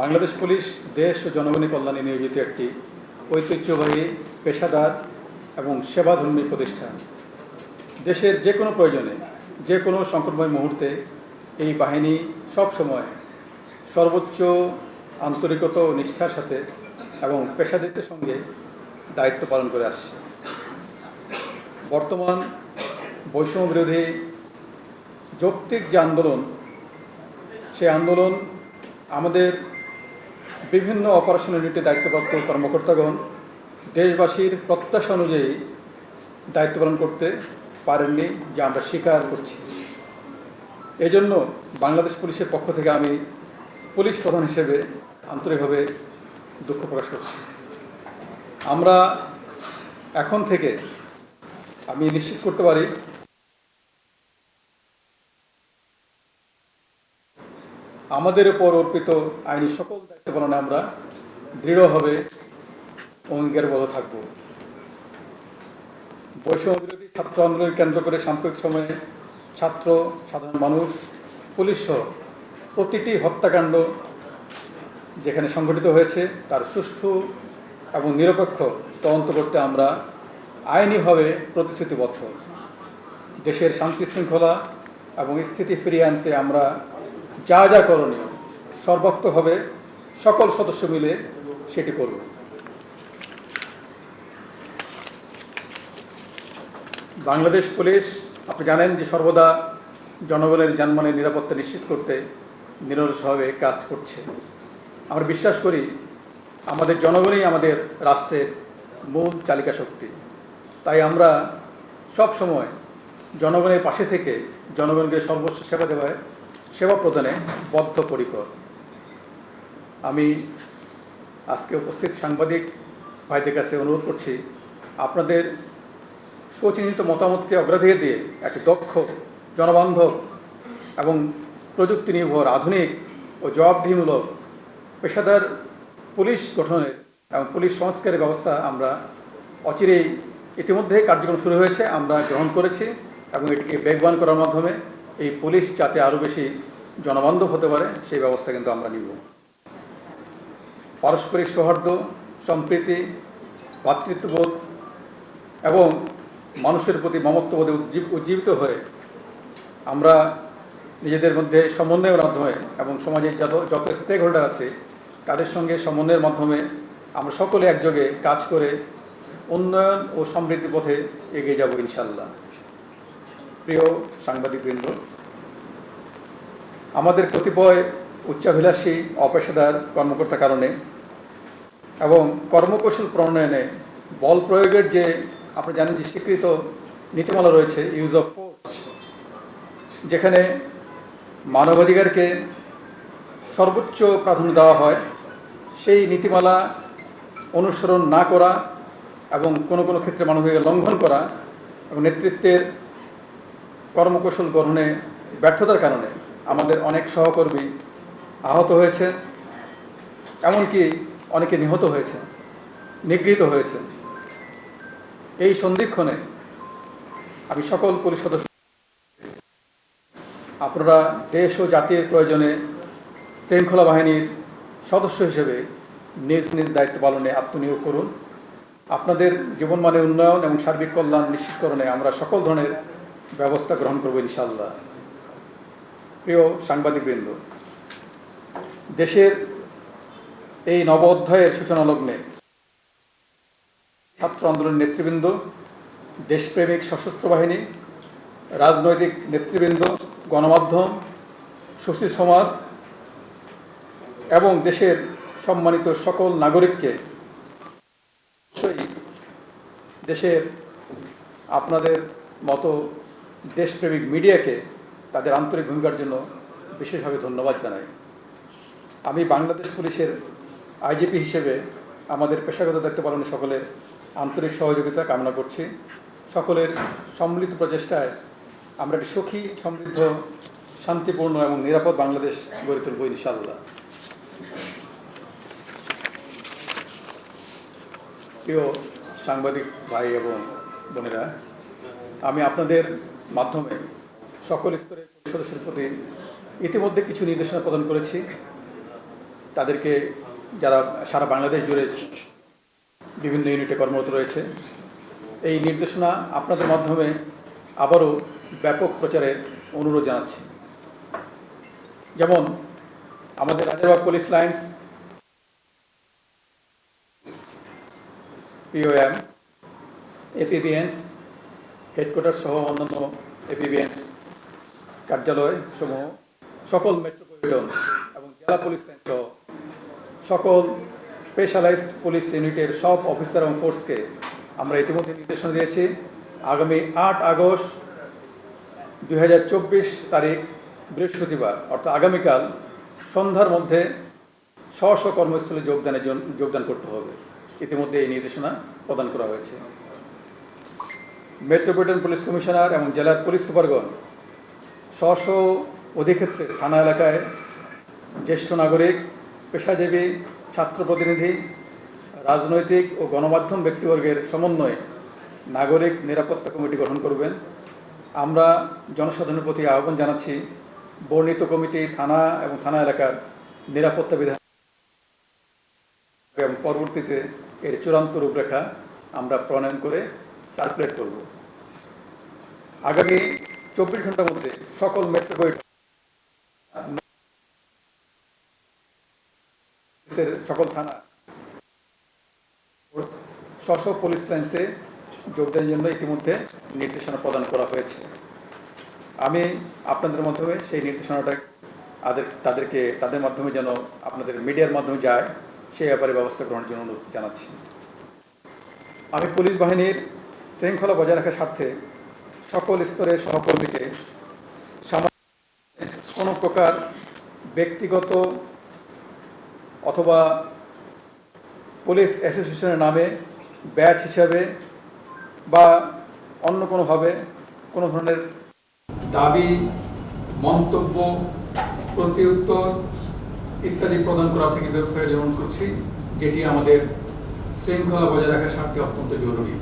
Bangladesh police, দেশ ও জনগণের কল্যাণে নিয়োজিত একটি ঐতিহ্যবাহী পেশাদার এবং সেবাধর্মী প্রতিষ্ঠান। দেশের যে কোনো প্রয়োজনে, যে কোনো সংকটময় মুহূর্তে এই বাহিনী সবসময় সর্বোচ্চ আন্তরিকতা ও নিষ্ঠার সাথে এবং পেশাদারিত্বের সঙ্গে দায়িত্ব পালন করে আসছে। বর্তমান বৈষম্য বিরোধী যৌক্তিক যে আন্দোলন, সে আন্দোলন আমাদের বিভিন্ন অপারেশন ইউনিটে দায়িত্বপ্রাপ্ত কর্মকর্তাগণ দেশবাসীর প্রত্যাশা অনুযায়ী দায়িত্ব পালন করতে পারেননি যা আমরা স্বীকার করছি। এজন্য বাংলাদেশ পুলিশের পক্ষ থেকে আমি পুলিশ প্রধান হিসেবে আন্তরিকভাবে দুঃখ প্রকাশ করছি। আমরা এখন থেকে আমি নিশ্চিত করতে পারি আমাদের উপর অর্পিত আইনি সকল দায়িত্ব পালনে আমরা দৃঢ়ভাবে অঙ্গীকারবদ্ধ থাকব। বৈষম্য বিরোধী ছাত্র আন্দোলন কেন্দ্র করে সাম্প্রতিক সময়ে ছাত্র, সাধারণ মানুষ, পুলিশ সহ প্রতিটি হত্যাকাণ্ড যেখানে সংঘটিত হয়েছে তার সুষ্ঠু এবং নিরপেক্ষ তদন্ত করতে আমরা আইনিভাবে প্রতিশ্রুতিবদ্ধ। দেশের শান্তি শৃঙ্খলা এবং স্থিতি ফিরিয়ে আনতে আমরা যা যা করণীয়, সর্বাত্মকভাবে সকল সদস্য মিলে সেটি করব বাংলাদেশ পুলিশ, আপনি জানেন যে সর্বদা জনগণের যানবাহনের নিরাপত্তা নিশ্চিত করতে নিরলসভাবে কাজ করছে। আমরা বিশ্বাস করি, আমাদের জনগণই আমাদের রাষ্ট্রের মূল চালিকা শক্তি। তাই আমরা সব সময় জনগণের পাশে থেকে জনগণকে সর্বস্ব সেবা দেওয়ায় সেবা প্রদানে বদ্ধপরিকর। আমি আজকে উপস্থিত সাংবাদিক ভাইদের কাছে অনুরোধ করছি, আপনাদের সুচিহ্নিত মতামতকে অগ্রাধিকার দিয়ে একটি দক্ষ জনবান্ধব এবং প্রযুক্তি নির্ভর আধুনিক ও জবাবদিহিমূলক পেশাদার পুলিশ গঠনের এবং পুলিশ সংস্কারের ব্যবস্থা আমরা অচিরেই ইতিমধ্যে কার্যক্রম শুরু হয়েছে, আমরা গ্রহণ করেছি এবং এটিকে বেগবান করার মাধ্যমে এই পুলিশ যাতে আরও বেশি জনবান্ধব হতে পারে, সেই ব্যবস্থা কিন্তু আমরা নিব। পারস্পরিক সৌহার্দ্য, সম্প্রীতি, ভাতৃত্ববোধ এবং মানুষের প্রতি মমত্ববোধে উজ্জীব- উজ্জীবিত হয়ে আমরা নিজেদের মধ্যে সমন্বয়ের মাধ্যমে এবং সমাজের যত যত স্টেক হোল্ডার আছে, তাদের সঙ্গে সমন্বয়ের মাধ্যমে আমরা সকলে একযোগে কাজ করে উন্নয়ন ও সমৃদ্ধি পথে এগিয়ে যাব ইনশাল্লাহ প্রিয় সাংবাদিকবৃন্দ, আমাদের কতিপয় উচ্চাভিলাষী, অপেশাদার কর্মকর্তা কারণে এবং কর্মকৌশল প্রণয়নে বল প্রয়োগের যে, আপনি জানেন যে স্বীকৃত নীতিমালা রয়েছে ইউজ অফ যেখানে মানবাধিকারকে সর্বোচ্চ প্রাধান্য দেওয়া হয়, সেই নীতিমালা অনুসরণ না করা এবং কোনো কোনো ক্ষেত্রে মানবাধিকার লঙ্ঘন করা এবং নেতৃত্বের কর্মকৌশল গ্রহণে ব্যর্থতার কারণে আমাদের অনেক সহকর্মী আহত হয়েছে, এমনকি অনেকে নিহত হয়েছে, নিগৃহীত হয়েছে। এই সন্ধিক্ষণে আমি সকল সদস্য, আপনারা দেশ ও জাতির প্রয়োজনে শৃঙ্খলা বাহিনীর সদস্য হিসেবে নিজ নিজ দায়িত্ব পালনে আত্মনিয়োগ করুন। আপনাদের জীবনমানের উন্নয়ন এবং সার্বিক কল্যাণ নিশ্চিতকরণে আমরা সকল ধরনের ব্যবস্থা গ্রহণ করব ইনশাল্লাহ প্রিয় সাংবাদিকবৃন্দ, দেশের এই নব অধ্যায়ের সূচনা লগ্নে ছাত্র আন্দোলন নেতৃবৃন্দ, দেশপ্রেমিক সশস্ত্র বাহিনী, রাজনৈতিক নেতৃবৃন্দ, গণমাধ্যম, সুশীল সমাজ এবং দেশের সম্মানিত সকল নাগরিককে দেশের আপনাদের মতো দেশপ্রেমিক মিডিয়াকে তাদের আন্তরিক ভূমিকার জন্য বিশেষভাবে ধন্যবাদ জানাই। আমি বাংলাদেশ পুলিশের আইজিপি হিসেবে আমাদের পেশাগত দায়িত্ব পালনে সকলের আন্তরিক সহযোগিতা কামনা করছি। সকলের সম্মিলিত প্রচেষ্টায় আমরা একটি সুখী, সমৃদ্ধ, শান্তিপূর্ণ এবং নিরাপদ বাংলাদেশ গড়ে তুলব ইনশাল্লাহ প্রিয় সাংবাদিক ভাই এবং বোনেরা, আমি আপনাদের মাধ্যমে সকল স্তরের সদস্যের প্রতি ইতিমধ্যে কিছু নির্দেশনা প্রদান করেছি। তাদেরকে যারা সারা বাংলাদেশ জুড়ে বিভিন্ন ইউনিটে কর্মরত রয়েছে, এই নির্দেশনা আপনাদের মাধ্যমে আবারও ব্যাপক প্রচারে অনুরোধ জানাচ্ছি। যেমন আমাদের Rajarbagh police lines POM APBNs headquarter সহ অন্যান্য এপিবিএনস কার্যালয় সমূহ, সকল মেট্রোপলিটন এবং জেলা পুলিশ লাইন সহ সকল স্পেশালাইজড পুলিশ ইউনিটের সব অফিসার এবং ফোর্সকে আমরা ইতিমধ্যে নির্দেশনা দিয়েছি। আগামী আট আগস্ট দুই হাজার চব্বিশ তারিখ বৃহস্পতিবার, অর্থাৎ আগামীকাল সন্ধ্যার মধ্যে স্ব স্ব কর্মস্থলে যোগদানের যোগদান করতে হবে। ইতিমধ্যে এই নির্দেশনা প্রদান করা হয়েছে। মেট্রোপলিটন পুলিশ কমিশনার এবং জেলার পুলিশ সুপারগণ স্ব অধিক্ষেত্রে থানা এলাকায় জ্যেষ্ঠ নাগরিক, পেশাজীবী, ছাত্র প্রতিনিধি, রাজনৈতিক ও গণমাধ্যম ব্যক্তিবর্গের সমন্বয়ে নাগরিক নিরাপত্তা কমিটি গঠন করবেন। আমরা জনসাধারণের প্রতি আহ্বান জানাচ্ছি, বর্ণিত কমিটি থানা এবং থানা এলাকার নিরাপত্তা বিধান এবং পরবর্তীতে এর চূড়ান্ত রূপরেখা আমরা প্রণয়ন করে সার্কুলেট করব। আগামী চব্বিশ ঘণ্টার মধ্যে সকল মেট্রোপলিটন সকল থানা স্ব পুলিশ লাইন্সে যোগদানের জন্য ইতিমধ্যে নির্দেশনা প্রদান করা হয়েছে। আমি আপনাদের মাধ্যমে সেই নির্দেশনাটা তাদের তাদেরকে, তাদের মাধ্যমে যেন আপনাদের মিডিয়ার মাধ্যমে যায়, সেই ব্যাপারে ব্যবস্থা গ্রহণের জন্য অনুরোধ জানাচ্ছি। আমি পুলিশ বাহিনীর শৃঙ্খলা বজায় রাখার স্বার্থে সকল স্তরের সহকর্মীকে কোনো প্রকার ব্যক্তিগত অথবা পুলিশ অ্যাসোসিয়েশনের নামে ব্যাচ হিসাবে বা অন্য কোনোভাবে কোনো ধরনের দাবি, মন্তব্য প্রতিউত্তর ইত্যাদি প্রদান করা থেকে জন্য অনুরোধ করছি, যেটি আমাদের শৃঙ্খলা বজায় রাখার স্বার্থে অত্যন্ত জরুরি।